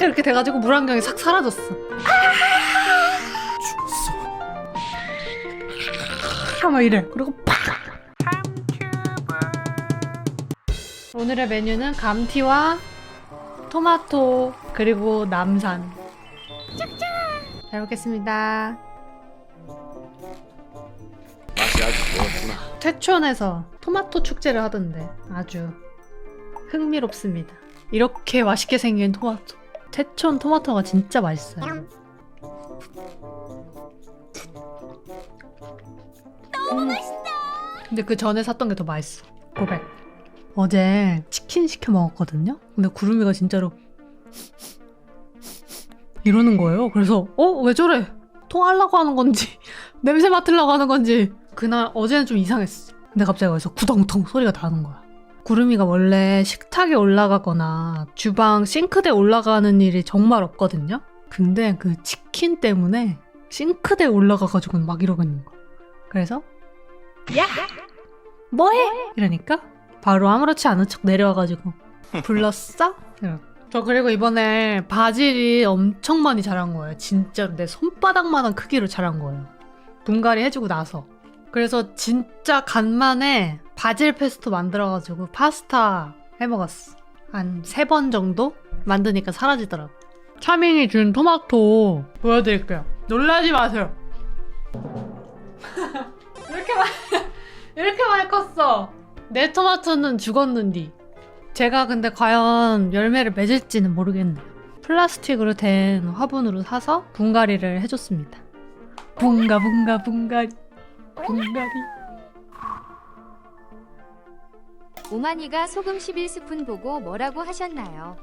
이렇게 돼가지고 물안경이 싹 사라졌어. 죽었어. 막 이래. 그리고 팍. 오늘의 메뉴는 감튀와 토마토 그리고 남산. 잘 먹겠습니다. 맛이 아주 좋았구나. 퇴촌에서 토마토 축제를 하던데 아주 흥미롭습니다. 이렇게 맛있게 생긴 토마토. 퇴촌 토마토가 진짜 맛있어요. 너무 맛있다. 근데 그 전에 샀던 게 더 맛있어. 고백. 어제 치킨 시켜 먹었거든요. 근데 구름이가 진짜로 이러는 거예요. 그래서 어 왜 저래? 통하려고 하는 건지 냄새 맡으려고 하는 건지 그날 어제는 좀 이상했어. 근데 갑자기 어디서 구덩텅 소리가 나는 거야. 구름이가 원래 식탁에 올라가거나 주방 싱크대 올라가는 일이 정말 없거든요. 근데 그 치킨 때문에 싱크대에 올라가가지고 막 이러고 있는 거야. 그래서 야 뭐해? 이러니까 바로 아무렇지 않은 척 내려와가지고 불렀어? 저 그리고 이번에 바질이 엄청 많이 자란 거예요. 진짜로 내 손바닥만한 크기로 자란 거예요. 분갈이 해주고 나서. 그래서 진짜 간만에 바질 페스토 만들어가지고 파스타 해먹었어. 한 세 번 정도 만드니까 사라지더라고. 차밍이 준 토마토 보여드릴게요. 놀라지 마세요. 이렇게 많이 이렇게 많이 컸어. 내 토마토는 죽었는디. 제가 근데 과연 열매를 맺을지는 모르겠네요. 플라스틱으로 된 화분으로 사서 분갈이를 해줬습니다. 분가 분가 분갈이 분갈이. 오만이가 소금 11스푼 보고 뭐라고 하셨나요?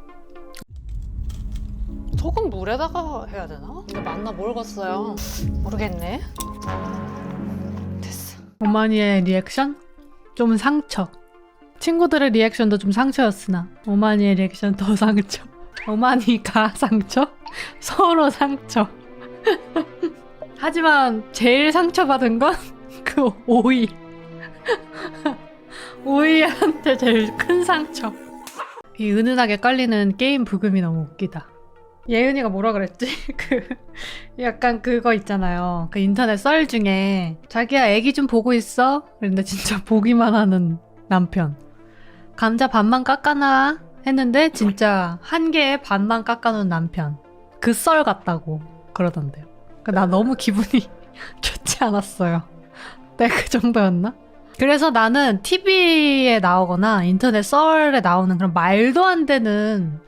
소금 물에다가 해야 되나? 근데 맞나 모르겠어요. 모르겠네. 됐어. 오마니의 리액션? 좀 상처. 친구들의 리액션도 좀 상처였으나 오마니의 리액션 더 상처. 오마니가 상처? 서로 상처. 하지만 제일 상처받은 건 그 오이. 오이한테 제일 큰 상처. 이 은은하게 깔리는 게임 부금이 너무 웃기다. 예은이가 뭐라 그랬지? 그 약간 그거 있잖아요. 그 인터넷 썰 중에 자기야 애기 좀 보고 있어? 그런데 진짜 보기만 하는 남편. 감자 반만 깎아놔 했는데 진짜 한 개에 반만 깎아놓은 남편. 그 썰 같다고 그러던데요. 그나 너무 기분이 좋지 않았어요. 내가 그 정도였나? 그래서 나는 TV에 나오거나 인터넷 썰에 나오는 그런 말도 안 되는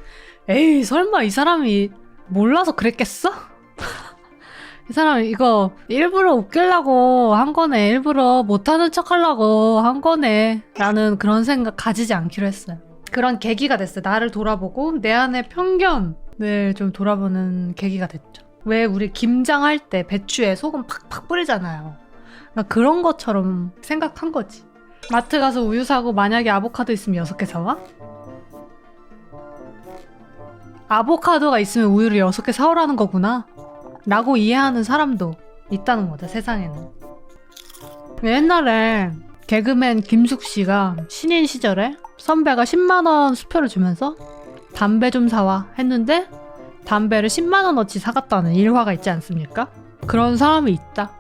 에이 설마 이 사람이 몰라서 그랬겠어? 이 사람 이거 일부러 웃기려고 한 거네. 일부러 못하는 척 하려고 한 거네. 라는 그런 생각 가지지 않기로 했어요. 그런 계기가 됐어요. 나를 돌아보고 내 안의 편견을 좀 돌아보는 계기가 됐죠. 왜 우리 김장할 때 배추에 소금 팍팍 뿌리잖아요 그러니까 그런 것처럼 생각한 거지 마트 가서 우유 사고 만약에 아보카도 있으면 여섯 개 사와? 아보카도가 있으면 우유를 여섯 개 사오라는 거구나. 라고 이해하는 사람도 있다는 거죠, 세상에는. 옛날에 개그맨 김숙 씨가 신인 시절에 선배가 10만원 수표를 주면서 담배 좀 사와 했는데 담배를 10만원어치 사갔다는 일화가 있지 않습니까? 그런 사람이 있다.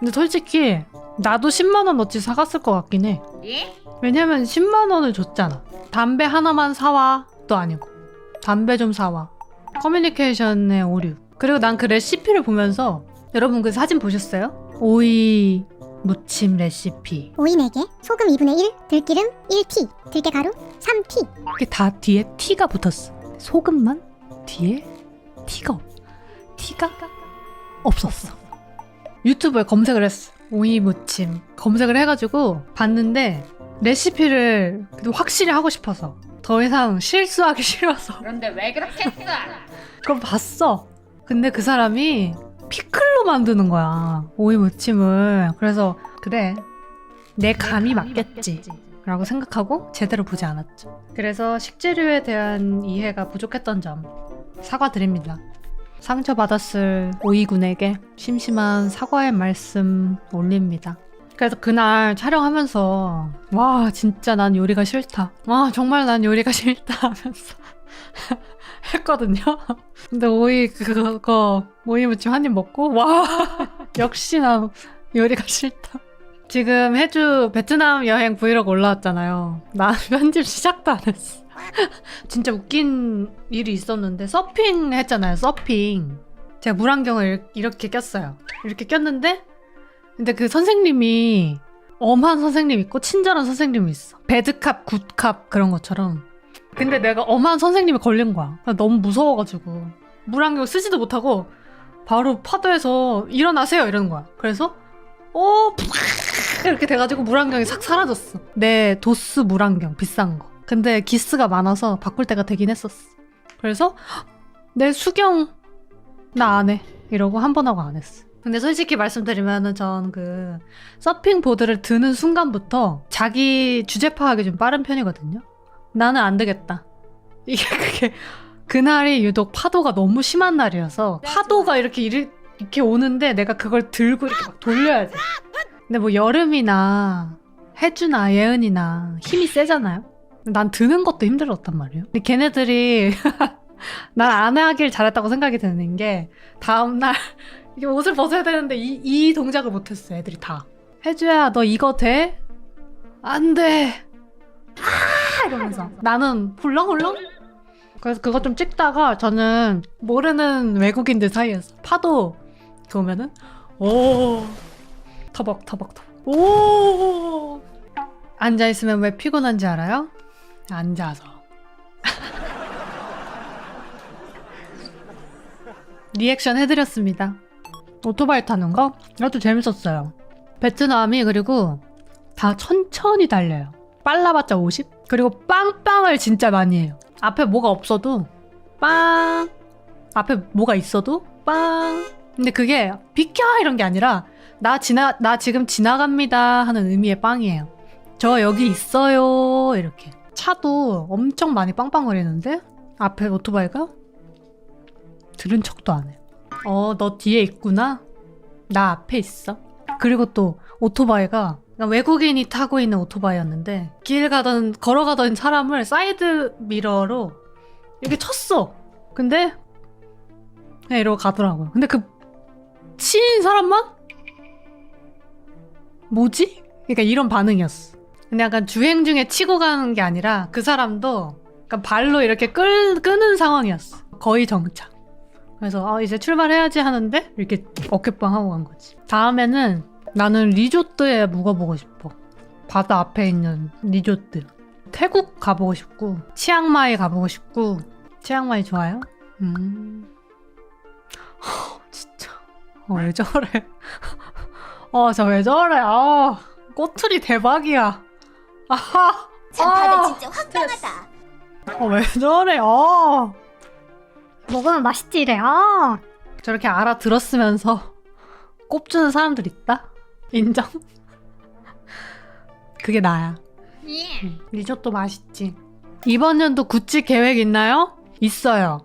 근데 솔직히 나도 10만 원어치 사갔을 것 같긴 해. 왜냐면 10만 원을 줬잖아. 담배 하나만 사와도 아니고. 담배 좀 사와. 커뮤니케이션의 오류. 그리고 난 그 레시피를 보면서 여러분 그 사진 보셨어요? 오이 무침 레시피. 오이 4개, 소금 2분의 1, 들기름 1티, 들깨가루 3티. 이게 다 뒤에 티가 붙었어. 소금만 뒤에 티가 없. 티가 없었어. 유튜브에 검색을 했어. 오이 무침 검색을 해가지고 봤는데 레시피를 그래도 확실히 하고 싶어서 더 이상 실수하기 싫어서 그런데 왜 그렇게 했어? 그럼 봤어. 근데 그 사람이 피클로 만드는 거야. 오이 무침을. 그래서 그래. 내 감이 맞겠지. 라고 생각하고 제대로 보지 않았죠. 그래서 식재료에 대한 이해가 부족했던 점 사과드립니다. 상처받았을 오이군에게 심심한 사과의 말씀 올립니다. 그래서 그날 촬영하면서 와 진짜 난 요리가 싫다. 와 정말 난 요리가 싫다 하면서 했거든요. 근데 오이 그거 오이 무침 한 입 먹고 와 역시 나 요리가 싫다. 지금 해주 베트남 여행 브이로그 올라왔잖아요. 나 편집 시작도 안 했어. 진짜 웃긴 일이 있었는데 서핑 했잖아요. 서핑. 제가 물안경을 이렇게 꼈어요. 이렇게 꼈는데 근데 그 선생님이 엄한 선생님 있고 친절한 선생님이 있어. 배드캅, 굿캅 그런 것처럼. 근데 내가 엄한 선생님이 걸린 거야. 나 너무 무서워가지고 물안경 쓰지도 못하고 바로 파도에서 일어나세요 이러는 거야. 그래서 어 이렇게 돼가지고 물안경이 싹 사라졌어. 내 도스 물안경 비싼 거. 근데 기스가 많아서 바꿀 때가 되긴 했었어. 그래서 내 수경 나 안 해. 이러고 한 번 하고 안 했어. 근데 솔직히 말씀드리면은 전 그 서핑 보드를 드는 순간부터 자기 주제 파악이 좀 빠른 편이거든요. 나는 안 되겠다. 이게 그게 그날이 유독 파도가 너무 심한 날이어서 파도가 이렇게 이리- 이렇게 오는데 내가 그걸 들고 이렇게 막 돌려야 돼. 근데 뭐 여름이나 해주나 예은이나 힘이 세잖아요. 난 드는 것도 힘들었단 말이에요. 근데 걔네들이 난 안 하길 잘했다고 생각이 드는 게 다음날 이게 옷을 벗어야 되는데 이, 이 동작을 못했어 애들이 다. 해주야 너 이거 돼? 안 돼. 아 이러면서 나는 훌렁훌렁 그래서 그거 좀 찍다가 저는 모르는 외국인들 사이에서 파도 오면은 오 터벅 터벅 터벅 오 앉아 있으면 왜 피곤한지 알아요? 앉아서 리액션 해드렸습니다. 오토바이 타는 거? 이것도 재밌었어요. 베트남이 그리고 다 천천히 달려요. 빨라봤자 50? 그리고 빵빵을 진짜 많이 해요. 앞에 뭐가 없어도 빵. 앞에 뭐가 있어도 빵. 근데 그게 비켜 이런 게 아니라 나 지나 나 지금 지나갑니다 하는 의미의 빵이에요. 저 여기 있어요 이렇게. 차도 엄청 많이 빵빵거리는데 앞에 오토바이가 들은 척도 안 해요. 어, 너 뒤에 있구나? 나 앞에 있어. 그리고 또 오토바이가 그러니까 외국인이 타고 있는 오토바이였는데 길 가던 걸어가던 사람을 사이드 미러로 이렇게 쳤어. 근데 그냥 이러고 가더라고요. 근데 그 치인 사람만 뭐지? 그러니까 이런 반응이었어. 근데 약간 주행 중에 치고 가는 게 아니라 그 사람도 약간 발로 이렇게 끌, 끄는 상황이었어. 거의 정착. 그래서 아, 이제 출발해야지 하는데 이렇게 어깨빵 하고 간 거지. 다음에는 나는 리조트에 묵어보고 싶어. 바다 앞에 있는 리조트. 태국 가보고 싶고 치앙마이 가보고 싶고 치앙마이 좋아요? 음. 허, 진짜 어, 왜 저래? 어, 저 왜 저래? 아, 꼬투리 대박이야. 아하. 참 아, 다들 진짜 황당하다. 어, 왜 저래? 아. 먹으면 맛있지 이래. 아. 저렇게 알아들었으면서 꼽주는 사람들 있다? 인정? 그게 나야. 응, 리조또 맛있지. 이번 연도 구찌 계획 있나요? 있어요.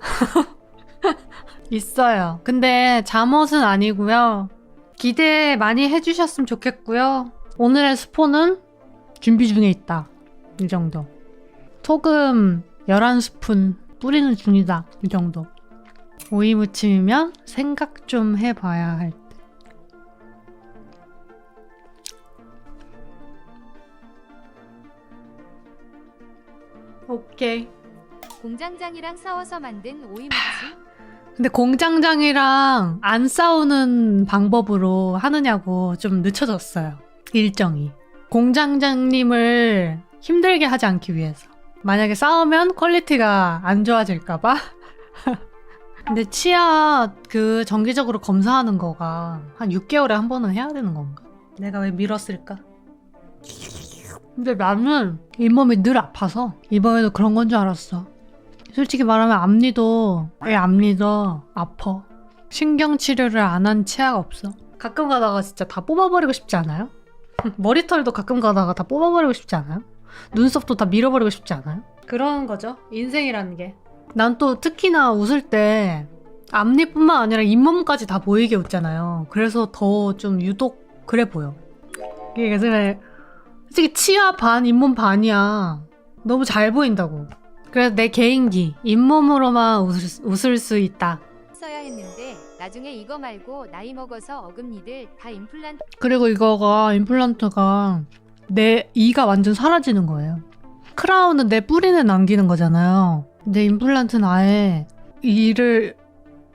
있어요. 근데 잠옷은 아니고요. 기대 많이 해주셨으면 좋겠고요. 오늘의 스포는 준비 중에 있다. 이 정도. 소금 11스푼 뿌리는 중이다. 이 정도. 오이 무침이면 생각 좀 해봐야 할 때. 오케이. 공장장이랑 싸워서 만든 오이 무침. 근데 공장장이랑 안 싸우는 방법으로 하느냐고 좀 늦춰졌어요. 일정이. 공장장님을 힘들게 하지 않기 위해서. 만약에 싸우면 퀄리티가 안 좋아질까봐. 근데 치아 그 정기적으로 검사하는 거가 한 6개월에 한 번은 해야 되는 건가? 내가 왜 미뤘을까? 근데 나는 잇몸이 늘 아파서 이번에도 그런 건 줄 알았어. 솔직히 말하면 앞니도 애 앞니도 아파. 신경 치료를 안 한 치아가 없어. 가끔 가다가 진짜 다 뽑아버리고 싶지 않아요? 머리털도 가끔 가다가 다 뽑아버리고 싶지 않아요? 눈썹도 다 밀어버리고 싶지 않아요? 그런 거죠. 인생이라는 게. 난 또 특히나 웃을 때 앞니뿐만 아니라 잇몸까지 다 보이게 웃잖아요. 그래서 더 좀 유독 그래 보여. 이게 요즘에 솔직히 치아 반, 잇몸 반이야. 너무 잘 보인다고. 그래서 내 개인기 잇몸으로만 웃을, 수- 웃을 수 있다. 써야 했는데 나중에 이거 말고 나이 먹어서 어금니들 다 임플란트 그리고 이거가 임플란트가 내 이가 완전 사라지는 거예요. 크라운은 내 뿌리는 남기는 거잖아요. 근데 임플란트는 아예 이를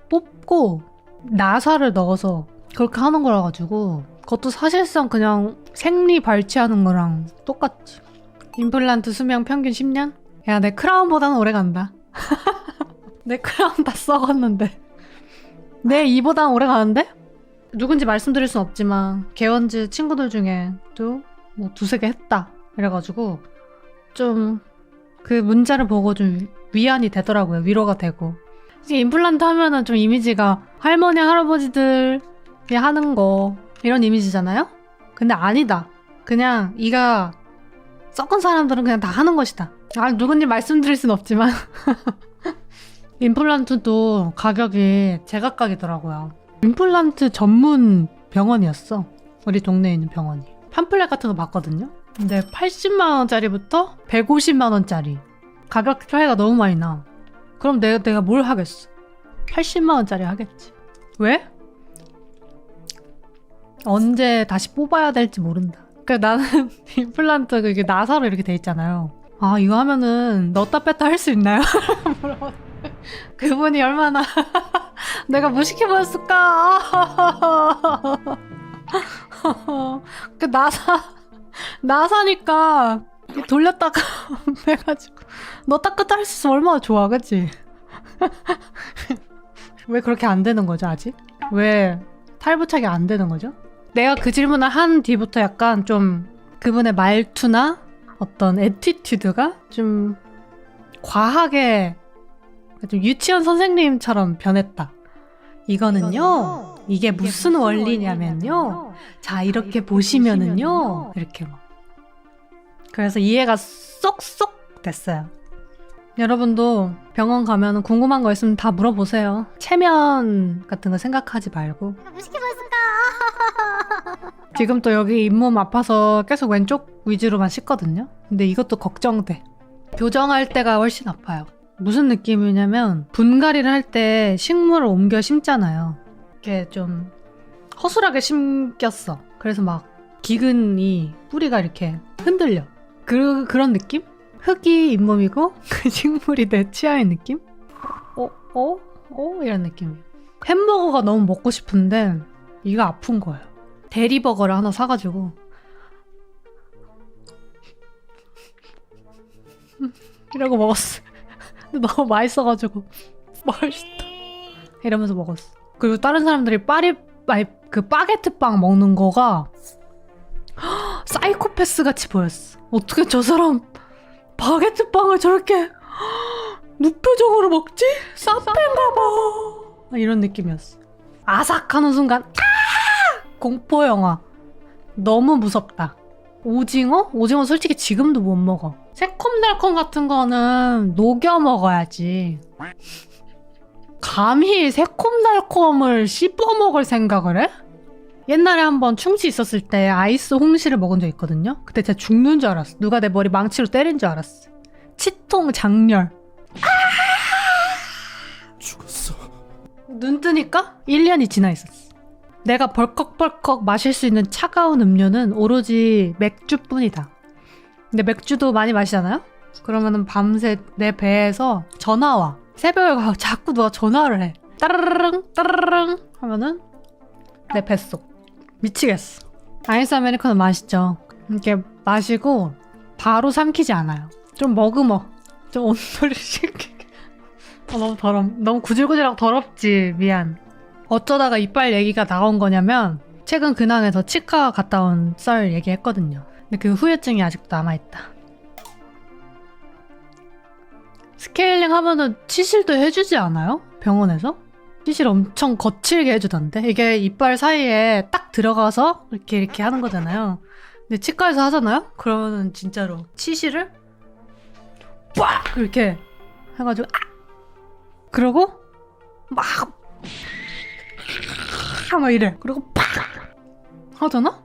뽑고 나사를 넣어서 그렇게 하는 거라 가지고 그것도 사실상 그냥 생리 발치하는 거랑 똑같지. 임플란트 수명 평균 10년? 야, 내 크라운보다는 오래 간다. 내 크라운 다 썩었는데. 내 이보단 오래 가는데? 누군지 말씀드릴 순 없지만 개원즈 친구들 중에도 뭐 두세 개 했다. 이래가지고 좀 그 문자를 보고 좀 위안이 되더라고요. 위로가 되고. 이게 임플란트 하면은 좀 이미지가 할머니 할아버지들이 하는 거 이런 이미지잖아요? 근데 아니다. 그냥 이가 썩은 사람들은 그냥 다 하는 것이다. 아 누군지 말씀드릴 순 없지만 임플란트도 가격이 제각각이더라고요 임플란트 전문 병원이었어. 우리 동네에 있는 병원이. 팜플렛 같은 거 봤거든요. 근데 80만 원짜리부터 150만 원짜리. 가격 차이가 너무 많이 나. 그럼 내가 내가 뭘 하겠어? 80만 원짜리 하겠지. 왜? 언제 다시 뽑아야 될지 모른다. 그러니까 나는 임플란트 그게 나사로 이렇게 돼 있잖아요. 아 이거 하면은 넣었다 뺐다 할 수 있나요? 물어봤- 그분이 얼마나 내가 무식해 보였을까? 그 나사 나사니까 돌렸다가 해가지고 넣었다 뺐다 할수 있으면 얼마나 좋아, 그치? 왜 그렇게 안 되는 거죠, 아직? 왜 탈부착이 안 되는 거죠? 내가 그 질문을 한 뒤부터 약간 좀 그분의 말투나 어떤 에티튜드가 좀 과하게 좀 유치원 선생님처럼 변했다. 이거는요, 이게 무슨 원리냐면요. 자, 이렇게 보시면은요. 이렇게 막. 그래서 이해가 쏙쏙 됐어요. 여러분도 병원 가면 궁금한 거 있으면 다 물어보세요. 체면 같은 거 생각하지 말고. 무식해 보였을까? 지금 또 여기 잇몸 아파서 계속 왼쪽 위주로만 씻거든요. 근데 이것도 걱정돼. 교정할 때가 훨씬 아파요. 무슨 느낌이냐면 분갈이를 할 때 식물을 옮겨 심잖아요. 이렇게 좀 허술하게 심겼어. 그래서 막 기근이 뿌리가 이렇게 흔들려. 그 그런 느낌? 흙이 잇몸이고 그 식물이 내 치아의 느낌? 어? 어? 어? 이런 느낌이에요. 햄버거가 너무 먹고 싶은데 이거 아픈 거예요. 대리버거를 하나 사가지고 이러고 먹었어. 근데 너무 맛있어가지고 맛있다 이러면서 먹었어. 그리고 다른 사람들이 파리 아니 그 바게트 빵 먹는 거가 사이코패스 같이 보였어. 어떻게 저 사람 바게트 빵을 저렇게 무표정으로 먹지? 사페인가 봐. 이런 느낌이었어. 아삭하는 순간 아! 공포 영화. 너무 무섭다. 오징어? 오징어 솔직히 지금도 못 먹어. 새콤달콤 같은 거는 녹여 먹어야지. 감히 새콤달콤을 씹어 먹을 생각을 해? 옛날에 한번 충치 있었을 때 아이스 홍시를 먹은 적 있거든요. 그때 진짜 죽는 줄 알았어. 누가 내 머리 망치로 때린 줄 알았어. 치통 장렬. 죽었어. 눈 뜨니까 1년이 지나 있었어. 내가 벌컥벌컥 마실 수 있는 차가운 음료는 오로지 맥주뿐이다. 근데 맥주도 많이 마시잖아요? 그러면은 밤새 내 배에서 전화 와. 새벽에 가 자꾸 누가 전화를 해. 따르릉 따르릉 하면은 내 뱃속. 미치겠어. 아이스 아메리카노 맛있죠. 이렇게 마시고 바로 삼키지 않아요. 좀 머금어. 좀 온도를 식히게. 어, 너무 더럽, 너무 구질구질하고 더럽지. 미안. 어쩌다가 이빨 얘기가 나온 거냐면 최근 근황에서 치과 갔다 온 썰 얘기했거든요. 근데 그 후유증이 아직도 남아있다. 스케일링 하면은 치실도 해주지 않아요? 병원에서? 치실 엄청 거칠게 해주던데? 이게 이빨 사이에 딱 들어가서 이렇게 이렇게 하는 거잖아요. 근데 치과에서 하잖아요? 그러면은 진짜로 치실을 빡! 이렇게 해가지고 아! 그러고 막 막 이래. 그리고 팍 하잖아?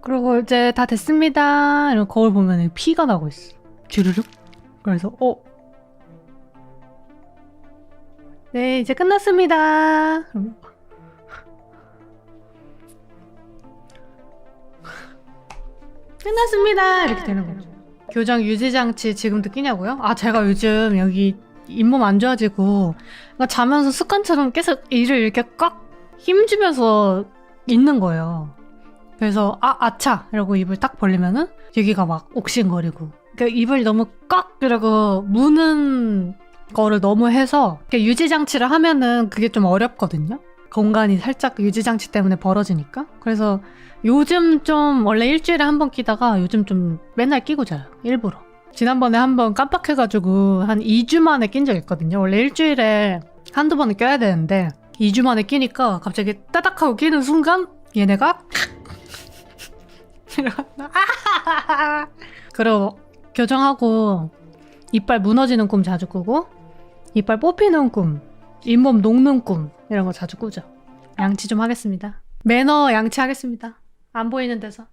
그리고 이제 다 됐습니다. 이러고 거울 보면 피가 나고 있어. 주르륵. 그래서 어 네, 이제 끝났습니다. 끝났습니다. 이렇게 되는 거죠. 교정 유지 장치 지금도 끼냐고요? 아, 제가 요즘 여기 잇몸 안 좋아지고 그러니까 자면서 습관처럼 계속 이를 이렇게 꽉 힘주면서 있는 거예요. 그래서 아 아차 이러고 입을 딱 벌리면은 여기가 막 옥신거리고 그러니까 입을 너무 꽉 이러고 무는 거를 너무 해서 이렇게 유지 장치를 하면은 그게 좀 어렵거든요. 공간이 살짝 유지 장치 때문에 벌어지니까. 그래서 요즘 좀 원래 일주일에 한 번 끼다가 요즘 좀 맨날 끼고 자요. 일부러. 지난번에 한 번 깜빡해가지고 한 2주 만에 낀 적 있거든요. 원래 일주일에 한두 번은 껴야 되는데 2주 만에 끼니까 갑자기 따닥하고 끼는 순간 얘네가! 그리고 교정하고 이빨 무너지는 꿈 자주 꾸고 이빨 뽑히는 꿈, 잇몸 녹는 꿈 이런 거 자주 꾸죠. 양치 좀 하겠습니다. 매너 양치 하겠습니다. 안 보이는 데서.